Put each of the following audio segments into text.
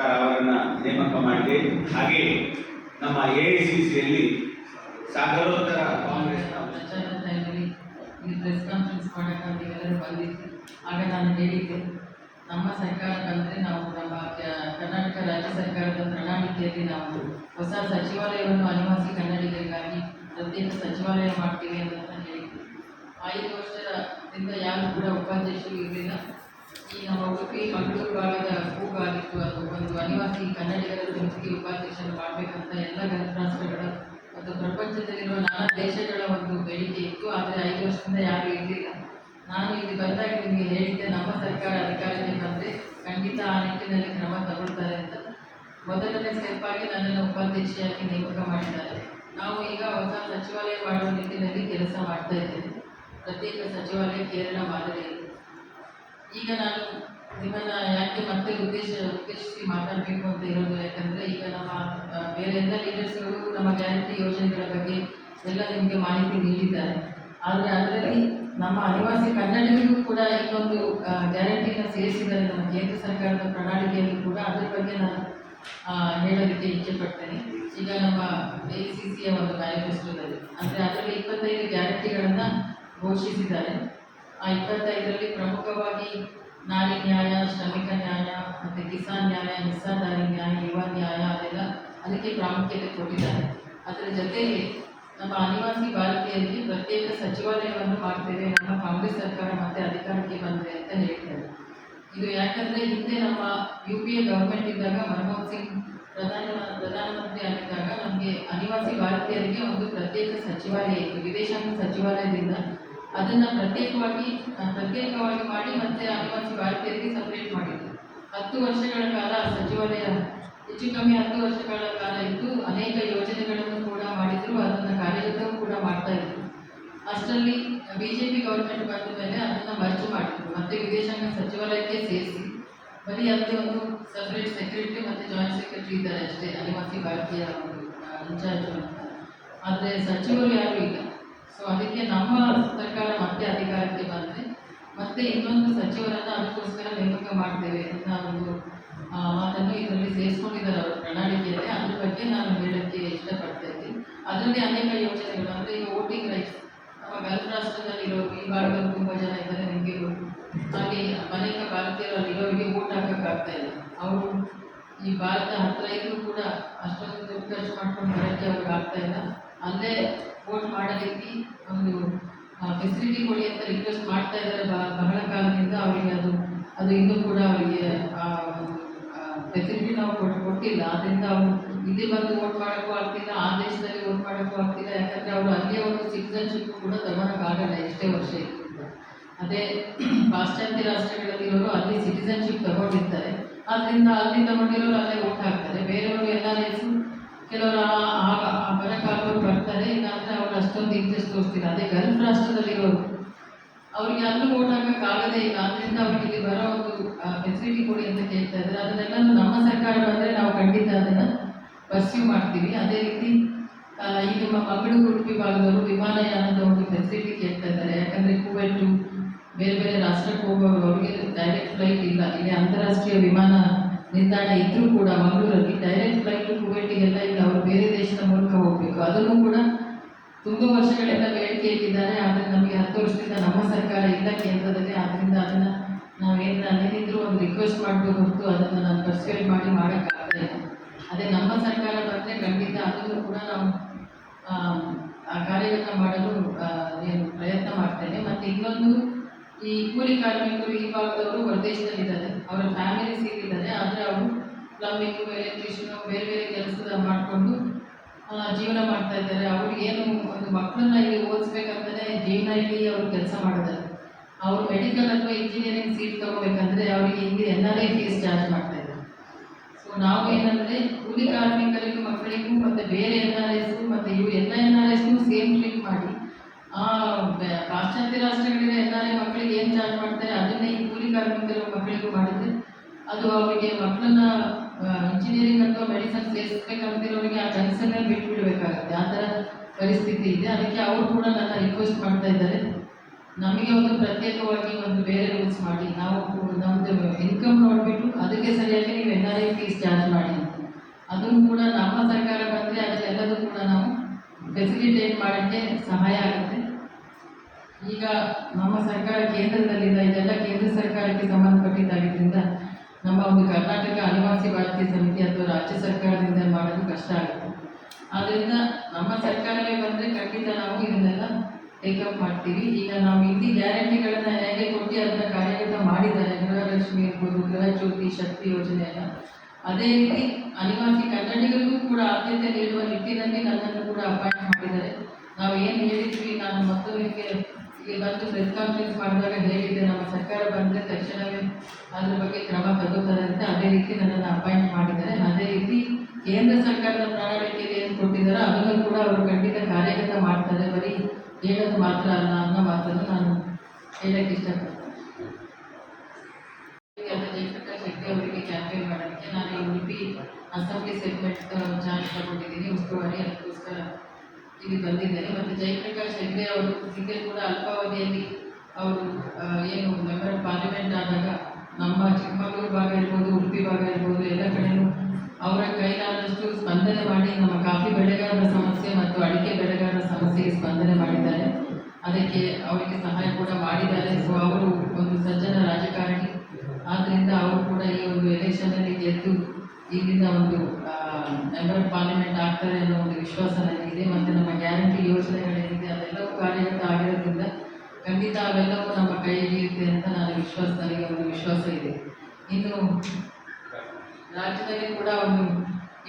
ಅವರನ್ನ ನೇಮಕ ಮಾಡಿದೆ. ಹಾಗೆ ನಮ್ಮ ಎ ಐ ಸಿ ಸಿಯಲ್ಲಿ ಸಾಗರೋತ್ತರ ಕಾಂಗ್ರೆಸ್ ಪ್ರೆಸ್ ಕಾನ್ಫರೆನ್ಸ್ ಮಾಡೋಕ್ಕಂತ ಎಲ್ಲರೂ ಆಗ ನಾನು ನಮ್ಮ ಸರ್ಕಾರ ಬಂದರೆ ನಾವು ನಮ್ಮ ಕರ್ನಾಟಕ ರಾಜ್ಯ ಸರ್ಕಾರದ ಪ್ರಣಾಳಿಕೆಯಲ್ಲಿ ನಾವು ಹೊಸ ಸಚಿವಾಲಯವನ್ನು ಅನಿವಾಸಿ ಕನ್ನಡಿಗರಿಗಾಗಿ ಪ್ರತ್ಯೇಕ ಸಚಿವಾಲಯ ಮಾಡ್ತೀವಿ ಅಂತ ಹೇಳಿದ್ದೆ ಐದು ವರ್ಷದಿಂದ ಯಾರು ಕೂಡ ಉಪಾಧ್ಯಕ್ಷರು ಇರಲಿಲ್ಲ. ನಮ್ಮ ಉಡುಪಿ ಮಂಗಳೂರು ಭಾಗದ ಕೂಗಾಗಿತ್ತು ಅದು ಒಂದು ಅನಿವಾಸಿ ಕನ್ನಡಿಗರ ಸಮಿತಿಗೆ ಉಪಾಧ್ಯಕ್ಷರು ಮಾಡಬೇಕಂತ ಎಲ್ಲ ಗಣರಾಷ್ಟ್ರಗಳ ರಾಷ್ಟ್ರಗಳ ಮತ್ತು ಪ್ರಪಂಚದಲ್ಲಿರುವ ನಾನಾ ದೇಶಗಳ ಒಂದು ಬೇಡಿಕೆ ಇತ್ತು, ಆದರೆ ಐದು ವರ್ಷದಿಂದ ಯಾರು ಇರಲಿಲ್ಲ. ನಾನು ಇಲ್ಲಿ ಬಂದಾಗ ನಿಮಗೆ ಹೇಳಿದ್ದೆ, ನಮ್ಮ ಸರ್ಕಾರ ಅಧಿಕಾರಕ್ಕೆ ಬಂದರೆ ಖಂಡಿತ ಆ ನಿಟ್ಟಿನಲ್ಲಿ ಕ್ರಮ ತಗೊಳ್ತಾರೆ ಅಂತ. ಮೊದಲನೇ ಸ್ಟೆಪ್ ಆಗಿ ನನ್ನನ್ನು ಉಪಾಧ್ಯಕ್ಷೆಯಾಗಿ ನೇಮಕ ಮಾಡಿದ್ದಾರೆ. ನಾವು ಈಗ ಹೊಸ ಸಚಿವಾಲಯ ಮಾಡುವ ನಿಟ್ಟಿನಲ್ಲಿ ಕೆಲಸ ಮಾಡ್ತಾ ಇದ್ದೇವೆ. ಪ್ರತ್ಯೇಕ ಸಚಿವಾಲಯ ಕೇರಳ ಮಾದರಿಯಲ್ಲಿ. ಈಗ ನಾನು ನಿಮ್ಮನ್ನ ಯಾಕೆ ಮತ್ತೆ ಉದ್ದೇಶ ಉದ್ದೇಶಿಸಿ ಮಾತಾಡಬೇಕು ಅಂತ ಇರೋದು ಯಾಕಂದ್ರೆ ಈಗ ನಮ್ಮ ಬೇರೆ ಎಲ್ಲ ಲೀಡರ್ಸ್ಗಳು ನಮ್ಮ ಗ್ಯಾರಂಟಿ ಯೋಜನೆಗಳ ಬಗ್ಗೆ ಎಲ್ಲ ನಿಮಗೆ ಮಾಹಿತಿ ನೀಡಿದ್ದಾರೆ. ಆದರೆ ಅದರಲ್ಲಿ ನಮ್ಮ ಅನಿವಾಸಿ ಕನ್ನಡಿಗರಿಗೂ ಕೂಡ ಇನ್ನೊಂದು ಗ್ಯಾರಂಟಿನ ಸೇರಿಸಿದ್ದಾರೆ ನಮ್ಮ ಕೇಂದ್ರ ಸರ್ಕಾರದ ಪ್ರಣಾಳಿಕೆಯಲ್ಲಿ ಕೂಡ. ಅದರ ಬಗ್ಗೆ ನಾನು ಹೇಳೋದಕ್ಕೆ ಇಚ್ಛೆ ಪಡ್ತೇನೆ. ಈಗ ನಮ್ಮ ಎ ಸಿ ಸಿಯ ಒಂದು ಮ್ಯಾನಿಫೆಸ್ಟೋದಲ್ಲಿ ಅಂದರೆ ಅದರಲ್ಲಿ ಇಪ್ಪತ್ತೈದು ಗ್ಯಾರಂಟಿಗಳನ್ನು ಘೋಷಿಸಿದ್ದಾರೆ. ಇಪ್ಪತ್ತೈದರಲ್ಲಿ ಪ್ರಮುಖವಾಗಿ ನಾರಿ ನ್ಯಾಯ, ಶ್ರಮಿಕ ನ್ಯಾಯ ಮತ್ತು ಕಿಸಾನ್ ನ್ಯಾಯ ಹಿಸ್ಸಾದಾರಿ ನ್ಯಾಯ, ಯುವ ನ್ಯಾಯ ಅದೆಲ್ಲ ಅದಕ್ಕೆ ಪ್ರಾಮುಖ್ಯತೆ ಕೊಟ್ಟಿದ್ದಾರೆ. ಅದರ ಜೊತೆಗೆ ನಮ್ಮ ಅನಿವಾಸಿ ಭಾರತೀಯರಿಗೆ ಪ್ರತ್ಯೇಕ ಸಚಿವಾಲಯವನ್ನು ಮಾಡ್ತೇವೆ. ನಮ್ಮ ಕಾಂಗ್ರೆಸ್ ಸರ್ಕಾರ ಮತ್ತೆ ಅಧಿಕಾರಕ್ಕೆ ಬಂದರೆ ಅಂತ ಹೇಳ್ತಾರೆ. ಇದು ಯಾಕಂದ್ರೆ ಹಿಂದೆ ನಮ್ಮ ಯು ಪಿ ಎ ಗವರ್ಮೆಂಟ್ ಇದ್ದಾಗ ಮನಮೋಹನ್ ಸಿಂಗ್ ಪ್ರಧಾನ, ಪ್ರಧಾನಮಂತ್ರಿ ಆಗಿದ್ದಾಗ ನಮಗೆ ಅನಿವಾಸಿ ಭಾರತೀಯರಿಗೆ ಒಂದು ಪ್ರತ್ಯೇಕ ಸಚಿವಾಲಯ ಇತ್ತು. ವಿದೇಶಾಂಗ ಸಚಿವಾಲಯದಿಂದ ಅದನ್ನ ಪ್ರತ್ಯೇಕವಾಗಿ ಪ್ರತ್ಯೇಕವಾಗಿ ಮಾಡಿ ಮತ್ತೆ ಅನಿವಾಸಿ ಭಾರತೀಯರಿಗೆ ಸಪರೇಟ್ ಮಾಡಿದ್ರು. ಹತ್ತು ವರ್ಷಗಳ ಕಾಲ ಸಚಿವಾಲಯ, ಹೆಚ್ಚು ಕಮ್ಮಿ ಹತ್ತು ವರ್ಷಗಳ ಕಾಲ ಇದ್ದು ಅನೇಕ ಯೋಜನೆಗಳನ್ನು ಕೂಡ ಮಾಡಿದ್ರು, ಅದನ್ನ ಕಾರ್ಯಗತವೂ ಕೂಡ ಮಾಡ್ತಾ ಇದ್ರು. ಅಷ್ಟರಲ್ಲಿ ಬಿಜೆಪಿ ಗೌರ್ಮೆಂಟ್ ಬಂದ ಮೇಲೆ ಅದನ್ನ ಮರ್ಜ್ ಮಾಡಿದ್ರು. ಮತ್ತೆ ವಿದೇಶಾಂಗ ಸಚಿವಾಲಯಕ್ಕೆ ಸೇರಿಸಿ. ಬರೀ ಅಲ್ಲಿ ಒಂದು ಸಪ್ರೇಟ್ ಸೆಕ್ರೆಟರಿ ಮತ್ತೆ ಜಾಯಿಂಟ್ ಸೆಕ್ರೆಟರಿ ಇದ್ದಾರೆ ಅಷ್ಟೇ, ಅನಿವಾಸಿ ಭಾರತೀಯ ಇನ್ಚಾರ್ಜ್ ಅಂತ. ಆದರೆ ಸಚಿವರು ಯಾರು ಇಲ್ಲ. ಸೊ ಅದಕ್ಕೆ ನಮ್ಮ ಸರ್ಕಾರ ಮತ್ತೆ ಅಧಿಕಾರಕ್ಕೆ ಬಂದರೆ ಮತ್ತೆ ಇನ್ನೊಂದು ಸಚಿವರನ್ನು ಅದಕ್ಕೋಸ್ಕರ ನೇಮಕ ಮಾಡ್ತೇವೆ ಅಂತ ಒಂದು ಮಾತನ್ನು ಇದರಲ್ಲಿ ಸೇರಿಸ್ಕೊಂಡಿದ್ದಾರೆ ಅವರ ಪ್ರಣಾಳಿಕೆಯಲ್ಲಿ. ಅದ್ರ ಬಗ್ಗೆ ನಾನು ಹೇಳೋಕ್ಕೆ ಇಷ್ಟಪಡ್ತಾ ಇದ್ದೀನಿ. ಅದರಲ್ಲಿ ಅನೇಕ ಯೋಜನೆಗಳು ಅಂದರೆ ಈಗ ವೋಟಿಂಗ್ ರೈಟ್ಸ್, ನಮ್ಮ ಗಲ್ಫ್ ರಾಷ್ಟ್ರದಲ್ಲಿರೋ ಈ ಭಾಗದಲ್ಲಿ ತುಂಬ ಜನ ಇದ್ದಾರೆ ನಿಮಗೆ ಹಾಗೆ ಅನೇಕ ಭಾರತೀಯರು ಅಲ್ಲಿರೋರಿಗೆ ವೋಟ್ ಹಾಕೋಕ್ಕಾಗ್ತಾ ಇಲ್ಲ. ಅವರು ಈ ಭಾರತ ಹತ್ತಿರ ಇದ್ರೂ ಕೂಡ ಅಷ್ಟೊಂದು ದುಡ್ಡು ಖರ್ಚು ಮಾಡ್ಕೊಂಡು ಬರೋಕ್ಕೆ ಅವ್ರಿಗೆ ಆಗ್ತಾ ಇಲ್ಲ. ಅಲ್ಲೇ ವೋಟ್ ಮಾಡಲಿಕ್ಕೆ ಒಂದು ಫೆಸಿಲಿಟಿ ಕೊಡಿ ಅಂತ ರಿಕ್ವೆಸ್ಟ್ ಮಾಡ್ತಾ ಇದ್ದಾರೆ. ಬಹಳ ಕಾಲದಿಂದ ಅವರಿಗೆ ಅದು ಅದು ಇನ್ನೂ ಕೂಡ ಅವರಿಗೆ ಫೆಸಿಲಿಟಿ ನಾವು ಕೊಟ್ಟು ಕೊಟ್ಟಿಲ್ಲ. ಆದ್ದರಿಂದ ಅವರು ಇಲ್ಲಿ ಬಂದು ವೋಟ್ ಮಾಡೋಕ್ಕೂ ಆಗ್ತಿಲ್ಲ, ಆ ದೇಶದಲ್ಲಿ ವೋಟ್ ಮಾಡೋಕ್ಕೂ ಆಗ್ತಿಲ್ಲ. ಯಾಕಂದರೆ ಅವರು ಅಲ್ಲಿಯ ಒಂದು ಸಿಟಿಸನ್ಶಿಪ್ ಕೂಡ ತಗೊಳಕ್ಕಾಗಲ್ಲ, ಎಷ್ಟೇ ವರ್ಷ ಕೂಡ. ಅದೇ ಪಾಶ್ಚಾತ್ಯ ರಾಷ್ಟ್ರಗಳಲ್ಲಿರೋರು ಅಲ್ಲಿ ಸಿಟಿಸನ್ಶಿಪ್ ತಗೊಂಡಿರ್ತಾರೆ. ಆದ್ದರಿಂದ ಅಲ್ಲಿ ತಗೊಂಡಿರೋರು ಅಲ್ಲೇ ವೋಟ್ ಹಾಕ್ತಾರೆ. ಬೇರೆಯವರು ಎಲ್ಲ ಹೆಸರು ಕೆಲವರು ಆಗ ಬರಕ್ಕಾಗೋರು ಬರ್ತಾರೆ, ಇಲ್ಲಾಂದ್ರೆ ಅವ್ರು ಅಷ್ಟೊಂದು ಇಂಟ್ರೆಸ್ಟ್ ತೋರಿಸ್ತಿಲ್ಲ. ಅದೇ ಗಲ್ಫ್ ರಾಷ್ಟ್ರದಲ್ಲಿರೋರು. ಅವ್ರಿಗೆ ಅಲ್ಲೂ ಓಟಾಗಕ್ಕಾಗದೇ ಆಗದೇ ಇಲ್ಲ. ಅದರಿಂದ ಅವ್ರಿಗೆ ಇಲ್ಲಿ ಬರೋ ಒಂದು ಫೆಸಿಲಿಟಿ ಕೊಡಿ ಅಂತ ಕೇಳ್ತಾ ಇದ್ದಾರೆ. ಅದನ್ನೆಲ್ಲ ನಮ್ಮ ಸರ್ಕಾರ ಬಂದ್ರೆ ನಾವು ಖಂಡಿತ ಅದನ್ನ ಪರ್ಸ್ಯೂ ಮಾಡ್ತೀವಿ. ಅದೇ ರೀತಿ ಈಗ ನಮ್ಮ ಮಂಗಳೂರು ಉಡುಪಿ ಭಾಗದವರು ವಿಮಾನಯಾನದ ಒಂದು ಫೆಸಿಲಿಟಿ ಕೇಳ್ತಾ ಇದ್ದಾರೆ. ಯಾಕಂದ್ರೆ ಕುವೆಟ್ಟು ಬೇರೆ ಬೇರೆ ರಾಷ್ಟ್ರಕ್ಕೆ ಹೋಗೋರು ಅವರಿಗೆ ಡೈರೆಕ್ಟ್ ಫ್ಲೈಟ್ ಇಲ್ಲ. ಇಲ್ಲಿ ಅಂತಾರಾಷ್ಟ್ರೀಯ ವಿಮಾನ ನಿಲ್ದಾಣ ಇದ್ದರೂ ಕೂಡ ಮಂಗಳೂರಲ್ಲಿ ಡೈರೆಕ್ಟ್ ಫ್ಲೈಟ್ ಕುವೆಟ್ಟಿಗೆಲ್ಲ ಇಲ್ಲ ಅವರು ಬೇರೆ ದೇಶದ ಮೂಲಕ ಹೋಗ್ಬೇಕು ಅದನ್ನು ಕೂಡ ತುಂಬ ವರ್ಷಗಳಿಂದ ಬೇಡಿಕೆ ಇಟ್ಟಿದ್ದಾರೆ ಆದರೆ ನಮಗೆ ಹತ್ತು ವರ್ಷದಿಂದ ನಮ್ಮ ಸರ್ಕಾರ ಇಲ್ಲ ಕೇಂದ್ರದಲ್ಲಿ ಆದ್ದರಿಂದ ಅದನ್ನು ನಾವೇನು ಅಲ್ಲೇನಿದ್ರು ಒಂದು ರಿಕ್ವೆಸ್ಟ್ ಮಾಡಬೇಕು ಹೊರತು ಅದನ್ನು ನಾನು ಪರ್ಸ್ಯೂಡ್ ಮಾಡಿ ಮಾಡೋಕ್ಕಾಗಲ್ಲ ಅದೇ ನಮ್ಮ ಸರ್ಕಾರ ಬಂದರೆ ಖಂಡಿತ ಅದನ್ನು ಕೂಡ ನಾವು ಆ, ಕಾರ್ಯವನ್ನು ಮಾಡಲು ಏನು ಪ್ರಯತ್ನ ಮಾಡ್ತೇನೆ ಮತ್ತು ಇನ್ನೊಂದು ಈ ಕೂಲಿ ಕಾರ್ಮಿಕರು ಈ ಭಾಗದವರು ಹೊರದೇಶದಲ್ಲಿದ್ದಾರೆ. ಅವರ ಫ್ಯಾಮಿಲಿ ಸಿಗಿದ್ದಾರೆ ಆದರೆ ಅವರು ಪ್ಲಂಬಿಂಗು ಎಲೆಕ್ಟ್ರಿಷಿಯನು ಬೇರೆ ಬೇರೆ ಕೆಲಸದ ಮಾಡಿಕೊಂಡು ಜೀವನ ಮಾಡ್ತಾ ಇದ್ದಾರೆ. ಅವ್ರು ಏನು ಒಂದು ಮಕ್ಕಳನ್ನ ಇಲ್ಲಿ ಓದಿಸ್ಬೇಕಂತಾನೆ ಜೀವನ ಇಲ್ಲಿ ಅವರು ಕೆಲಸ ಮಾಡಿದ್ದಾರೆ ಅವ್ರು ಮೆಡಿಕಲ್ ಅಥವಾ ಇಂಜಿನಿಯರಿಂಗ್ ಸೀಟ್ ತಗೋಬೇಕಂದ್ರೆ ಅವರಿಗೆ ಇಲ್ಲಿ ಐ ಫೀಸ್ ಚಾರ್ಜ್ ಮಾಡ್ತಾ ಇದ್ದಾರೆ. ಸೊ ನಾವು ಏನಂದ್ರೆ ಕೂಲಿ ಕಾರ್ಮಿಕರಿಗೂ, ಮಕ್ಕಳಿಗೂ ಮತ್ತೆ ಬೇರೆ ಎನ್ ಆರ್ ಎಸ್ ಮತ್ತೆ ಇವು ಎಲ್ಲ N R S same treat ಮಾಡಿ, ಆ ಪಾಶ್ಚಾತ್ಯ ರಾಷ್ಟ್ರಗಳಿಗೆ ಎನ್ ಆರ್ ಐ ಮಕ್ಕಳಿಗೆ ಏನು ಚಾರ್ಜ್ ಮಾಡ್ತಾರೆ, ಅದನ್ನೇ ಈ ಕೂಲಿ ಕಾರ್ಮಿಕರ ಮಕ್ಕಳಿಗೂ ಮಾಡಿದ್ರೆ ಅದು ಅವರಿಗೆ ಮಕ್ಕಳನ್ನ ಇಂಜಿನಿಯರಿಂಗ್ ಅಥವಾ ಮೆಡಿಸನ್ ಸೇರಿಸ್ಬೇಕಂತಿರೋರಿಗೆ ಆ ಜನ್ಸನ್ನೇ ಬಿಟ್ಬಿಡ್ಬೇಕಾಗತ್ತೆ. ಆ ಥರ ಪರಿಸ್ಥಿತಿ ಇದೆ. ಅದಕ್ಕೆ ಅವರು ಕೂಡ ನನ್ನ ರಿಕ್ವೆಸ್ಟ್ ಮಾಡ್ತಾ ಇದ್ದಾರೆ. ನಮಗೆ ಒಂದು ಪ್ರತ್ಯೇಕವಾಗಿ ಒಂದು ಬೇರೆ ರೂಲ್ಸ್ ಮಾಡಿ. ನಾವು ನಮ್ಮದು ಇನ್ಕಮ್ ನೋಡಿಬಿಟ್ಟು ಅದಕ್ಕೆ ಸರಿಯಾಗಿ ನೀವು N R I fees charge ಮಾಡಿ ಅದನ್ನು ಕೂಡ ನಮ್ಮ ಸರ್ಕಾರ ಬಂದರೆ ಅದಕ್ಕೆಲ್ಲದೂ ಕೂಡ ನಾವು ಫೆಸಿಲಿಟೇಟ್ ಮಾಡೋಕ್ಕೆ ಸಹಾಯ ಆಗುತ್ತೆ. ಈಗ ನಮ್ಮ ಸರ್ಕಾರ ಕೇಂದ್ರದಲ್ಲಿದೆ. ಇದೆಲ್ಲ ಕೇಂದ್ರ ಸರ್ಕಾರಕ್ಕೆ ಸಂಬಂಧಪಟ್ಟಿದ್ದಾಗಿದ್ದರಿಂದ ನಮ್ಮ ಒಂದು ಕರ್ನಾಟಕ ಅನಿವಾಸಿ ಭಾರತೀಯ ಸಮಿತಿ ಅಥವಾ ರಾಜ್ಯ ಸರ್ಕಾರದಿಂದ ಮಾಡೋದು ಕಷ್ಟ ಆಗುತ್ತೆ. ಆದ್ದರಿಂದ ನಮ್ಮ ಸರ್ಕಾರವೇ ಬಂದರೆ ಖಂಡಿತ ನಾವು ಇದನ್ನೆಲ್ಲ ಟೇಕಪ್ ಮಾಡ್ತೀವಿ. ಈಗ ನಾವು ಇಲ್ಲಿ ಗ್ಯಾರಂಟಿಗಳನ್ನು ಹೇಗೆ ಕೊಟ್ಟು ಅದನ್ನು ಕಾರ್ಯಗತ ಮಾಡಿದ್ದಾರೆ, ಗೃಹಲಕ್ಷ್ಮಿ ಇರ್ಬೋದು, ಗೃಹ ಜ್ಯೋತಿ, ಶಕ್ತಿ ಯೋಜನೆ ಎಲ್ಲ. ಅದೇ ರೀತಿ ಅನಿವಾಸಿ ಕನ್ನಡಿಗರಿಗೂ ಕೂಡ ಆದ್ಯತೆ ನೀಡುವ ನಿಟ್ಟಿನಲ್ಲಿ ನನ್ನನ್ನು ಕೂಡ ಅಪಾಯಿಂಟ್ ಮಾಡಿದ್ದಾರೆ. ನಾವು ಏನು ಹೇಳಿದ್ವಿ, ನಾನು ಇಲ್ಲಿ ಬಂದು ಪ್ರೆಸ್ ಕಾನ್ಫರೆನ್ಸ್ ಮಾಡಿದಾಗ ಹೇಳಿದ್ದೆ ಬಂದರೆ ತಕ್ಷಣವೇ ಅದ್ರ ಬಗ್ಗೆ ಕ್ರಮ ತಗೋತಾರೆ ಅದೇ ರೀತಿ ನನ್ನನ್ನು ಅಪಾಯಿಂಟ್ ಮಾಡಿದ್ದಾರೆ. ಅದೇ ರೀತಿ ಕೇಂದ್ರ ಸರ್ಕಾರದ ಪ್ರಣಾಳಿಕೆಯಲ್ಲಿ ಏನು ಕೊಟ್ಟಿದ್ದಾರೋ ಅದನ್ನು ಕೂಡ ಅವರು ಖಂಡಿತ ಕಾರ್ಯಗತ ಮಾಡ್ತಾರೆ. ಬರೀ ಹೇಳೋದು ಮಾತ್ರ ಅಲ್ಲ, ಅನ್ನೋ ಮಾತನ್ನು ನಾನು ಹೇಳಕ್ಕೆ ಇಷ್ಟಪಡ್ತೀನಿ. ಜಯಪ್ರಕಾಶ್ ಶೆಟ್ಟಿ ಅವರಿಗೆ ಕ್ಯಾಂಪೇನ್ ಮಾಡೋಕ್ಕೆ ನಾನು ಉಡುಪಿ ಅಸೆಂಬ್ಲಿ ಸೆಗ್ಮೆಂಟ್ ಚಾರ್ಜ್ ತಗೊಂಡಿದ್ದೀನಿ. ಉಸ್ತುವಾರಿ ಅದಕ್ಕೋಸ್ಕರ ಇಲ್ಲಿ ಬಂದಿದ್ದೇನೆ ಮತ್ತು ಜಯಪ್ರಕಾಶ್ ಹೆಗ್ಡೆ ಅವರು ಸಿಗಲ್ ಕೂಡ ಅಲ್ಪಾವಧಿಯಲ್ಲಿ ಅವರು ಏನು ಮೆಂಬರ್ ಆಫ್ ಪಾರ್ಲಿಮೆಂಟ್ ಆದಾಗ ನಮ್ಮ ಚಿಕ್ಕಮಗಳೂರು ಭಾಗ ಇರ್ಬೋದು, ಉಡುಪಿ ಭಾಗ ಇರ್ಬೋದು, ಎಲ್ಲ ಕಡೆನೂ ಅವರ ಕೈಲಾದಷ್ಟು ಸ್ಪಂದನೆ ಮಾಡಿ ನಮ್ಮ ಕಾಫಿ ಬೆಳೆಗಾರರ ಸಮಸ್ಯೆ ಮತ್ತು ಅಡಿಕೆ ಬೆಳೆಗಾರರ ಸಮಸ್ಯೆಗೆ ಸ್ಪಂದನೆ ಮಾಡಿದ್ದಾರೆ. ಅದಕ್ಕೆ ಅವರಿಗೆ ಸಹಾಯ ಕೂಡ ಮಾಡಿದ್ದಾರೆ. ಸೊ ಅವರು ಒಂದು ಸಜ್ಜನ ರಾಜಕಾರಣಿ. ಆದ್ದರಿಂದ ಅವರು ಕೂಡ ಈ ಒಂದು ಎಲೆಕ್ಷನಲ್ಲಿ ಗೆದ್ದು ಇಲ್ಲಿಂದ ಒಂದು ಮೆಂಬರ್ ಪಾರ್ಲಿಮೆಂಟ್ ಆಗ್ತಾರೆ ಅನ್ನೋ ಒಂದು ವಿಶ್ವಾಸ ನನಗಿದೆ ಮತ್ತು ನಮ್ಮ ಗ್ಯಾರಂಟಿ ಯೋಜನೆಗಳೇನಿದೆ, ಅದೆಲ್ಲವೂ ಕಾರ್ಯಗತ ಆಗಿರೋದ್ರಿಂದ ಖಂಡಿತ ಅವೆಲ್ಲವೂ ನಮ್ಮ ಕೈಯಲ್ಲಿ ಇರುತ್ತೆ ಅಂತ ನಾನು ವಿಶ್ವಾಸ, ನನಗೆ ಒಂದು ವಿಶ್ವಾಸ ಇದೆ. ಇನ್ನು ರಾಜ್ಯದಲ್ಲಿ ಕೂಡ ಒಂದು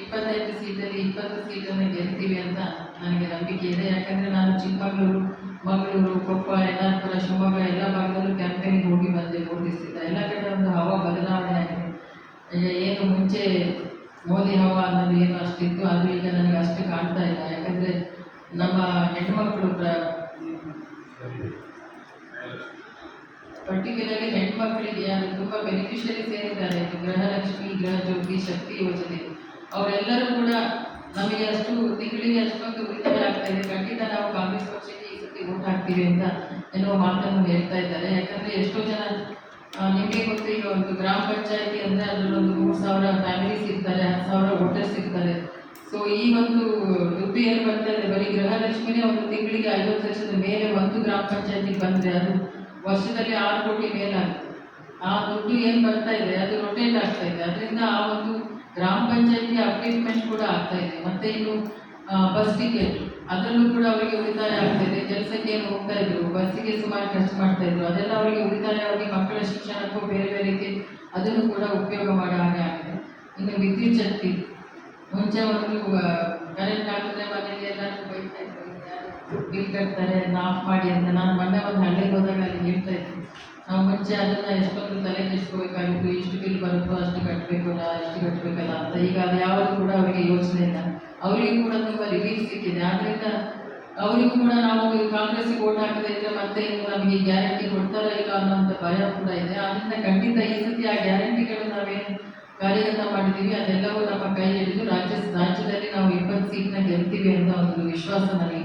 ಇಪ್ಪತ್ತೈದು ಸೀಟಲ್ಲಿ, ಇಪ್ಪತ್ತು ಸೀಟನ್ನು ಗೆಲ್ತೀವಿ ಅಂತ ನನಗೆ ನಂಬಿಕೆ ಇದೆ. ಯಾಕಂದರೆ ನಾನು ಚಿಕ್ಕಮಗಳೂರು, ಮಂಗಳೂರು, ಕೊಪ್ಪ, ಯಲ್ಲಾಪುರ, ಶಿವಮೊಗ್ಗ ಎಲ್ಲ ಭಾಗದಲ್ಲೂ ಕ್ಯಾಂಪೇನಿಗೆ ಹೋಗಿ ಬಂದೆ ಮೂರು ಎಲ್ಲ ಕಡೆ ಒಂದು ಹವಾ ಬದಲಾವಣೆ ಆಗಿದೆ. ಈಗ ಏನು ಮುಂಚೆ ಮೋದಿ ಹವಾ ಅನ್ನೋದು ಏನು ಅಷ್ಟಿತ್ತು, ಅದು ಈಗ ನನಗೆ ಅಷ್ಟು ಕಾಣ್ತಾ ಇಲ್ಲ. ಯಾಕಂದರೆ ನಮ್ಮ ಹೆಣ್ಮಕ್ಳು ಪರ್ಟಿಕ್ಯುಲರ್ಲಿ ಹೆಣ್ಮಕ್ಳಿಗೆ ತುಂಬ ಬೆನಿಫಿಷರೀಸ್ ಸೇರಿದ್ದಾರೆ ಗೃಹಲಕ್ಷ್ಮಿ ಗೃಹ ಜ್ಯೋತಿ ಶಕ್ತಿ ಯೋಜನೆ. ಅವರೆಲ್ಲರೂ ಕೂಡ ನಮಗೆ ಅಷ್ಟು ತಿಂಗಳಿಗೆ ಅಷ್ಟೊಂದು ಉಳಿತಾಯ ಆಗ್ತಾ ಇದೆ. ಖಂಡಿತ ನಾವು ಕಾಂಗ್ರೆಸ್ ಪಕ್ಷಕ್ಕೆ ಈ ಸತಿ ವೋಟ್ ಹಾಕ್ತೀವಿ ಅಂತ ಎನ್ನುವ ಮಾತನ್ನು ಹೇಳ್ತಾ ಇದ್ದಾರೆ. ಯಾಕಂದರೆ ಎಷ್ಟೋ ಜನ ನಿಮಗೆ ಗೊತ್ತು ಈಗ ಒಂದು ಗ್ರಾಮ ಪಂಚಾಯತಿ ಅಂದರೆ ಅದರಲ್ಲಿ ಒಂದು ಮೂರು ಸಾವಿರ ಫ್ಯಾಮಿಲೀಸ್ ಇರ್ತಾರೆ, ಹತ್ತು ಸಾವಿರ ವೋಟರ್ಸ್ ಇರ್ತಾರೆ. ಸೊ ಈ ಒಂದು ದುಡ್ಡು ಏನು ಬರ್ತಾ ಇದೆ ಬರೀ ಗೃಹಲಕ್ಷ್ಮಿನೇ ಒಂದು ತಿಂಗಳಿಗೆ ಐವತ್ತು ಲಕ್ಷದ ಮೇಲೆ ಒಂದು ಗ್ರಾಮ ಪಂಚಾಯತಿಗೆ ಬಂದರೆ ಅದು ವರ್ಷದಲ್ಲಿ ಆರು ಕೋಟಿ ಮೇಲಾಗುತ್ತೆ. ಆ ದುಡ್ಡು ಏನು ಬರ್ತಾ ಇದೆ? ಅದು ರೊಟೇಟ್ ಆಗ್ತಾ ಇದೆ. ಅದರಿಂದ ಆ ಒಂದು ಗ್ರಾಮ ಪಂಚಾಯತಿ ಅಪ್ಲಿಕ್ಮೆಂಟ್ ಕೂಡ ಆಗ್ತಾ ಇದೆ. ಮತ್ತೆ ಇನ್ನು ಬಸ್ ಟಿಕೆಟ್ ಅದರಲ್ಲೂ ಕೂಡ ಅವರಿಗೆ ಉಳಿತಾಯ ಆಗ್ತಾ ಇದೆ. ಕೆಲಸಕ್ಕೆ ಏನು ಹೋಗ್ತಾ ಇದ್ರು. ಬಸ್ಸಿಗೆ ಸುಮಾರು ಖರ್ಚು ಮಾಡ್ತಾ ಇದ್ರು. ಅದೆಲ್ಲ ಅವರಿಗೆ ಉಳಿತಾಯವಾಗಿ ಮಕ್ಕಳ ಶಿಕ್ಷಣಕ್ಕೂ ಬೇರೆ ಬೇರೆಗೆ ಅದನ್ನು ಕೂಡ ಉಪಯೋಗ ಮಾಡೋ ಹಾಗೆ ಆಗಿದೆ. ಇನ್ನು ವಿದ್ಯುತ್ ಶಕ್ತಿ. ಮುಂಚೆ ಒಂದು ಕರೆಂಟ್ ಹಾಕಿದ್ರೆ ಮನೆಯಲ್ಲಿ ಎಲ್ಲರೂ ಬೈತಾ ಇದ್ರು. ಬಿಲ್ ಕಟ್ತಾರೆ ಅದನ್ನ ಆಫ್ ಮಾಡಿ ಅಂತ. ನಾನು ಮೊನ್ನೆ ಒಂದು ಹಳ್ಳಿಗೆ ಹೋದಾಗ ಅಲ್ಲಿ ಹೇಳ್ತಾ ಇದ್ದೆ. ನಾವು ಮುಂಚೆ ಅದನ್ನ ಎಷ್ಟೊಂದು ತಲೆ ಕೆಡಿಸ್ಕೋಬೇಕಾಗಿತ್ತು ಎಷ್ಟು ಬಿಲ್ ಬರುತ್ತೋ ಅಷ್ಟು ಕಟ್ಟಬೇಕಲ್ಲ ಇಷ್ಟು ಕಟ್ಟಬೇಕಲ್ಲ ಅಂತ. ಈಗ ಅದು ಯಾವುದು ಕೂಡ ಅವರಿಗೆ ಯೋಚನೆ ಇಲ್ಲ. ಅವರಿಗೂ ಕೂಡ ತುಂಬ ರಿಲೀಫ್ ಸಿಕ್ಕಿದೆ. ಆದ್ದರಿಂದ ಅವರಿಗೂ ಕೂಡ ನಾವು ಕಾಂಗ್ರೆಸ್ ಕಾಂಗ್ರೆಸ್ಗೆ ಓಟ್ ಹಾಕದೇ ಇದ್ರೆ ಮತ್ತೆ ನಮಗೆ ಗ್ಯಾರಂಟಿ ಕೊಡ್ತಾರೋ ಇಲ್ಲ ಅನ್ನೋಂಥ ಭಯ ಕೂಡ ಇದೆ. ಆದ್ದರಿಂದ ಖಂಡಿತ ಈ ಸತಿ ಆ ಗ್ಯಾರಂಟಿಗಳು ನಾವೇನು ಕಾರ್ಯಗತ ಮಾಡಿದ್ದೀವಿ, ಅದೆಲ್ಲವೂ ನಮ್ಮ ಕೈ ಹಿಡಿದು ರಾಜ್ಯ, ರಾಜ್ಯದಲ್ಲಿ ನಾವು ಇಪ್ಪತ್ತು ಸೀಟ್ನ ಗೆಲ್ತೀವಿ ಅಂತ ಒಂದು ವಿಶ್ವಾಸ ನನಗೆ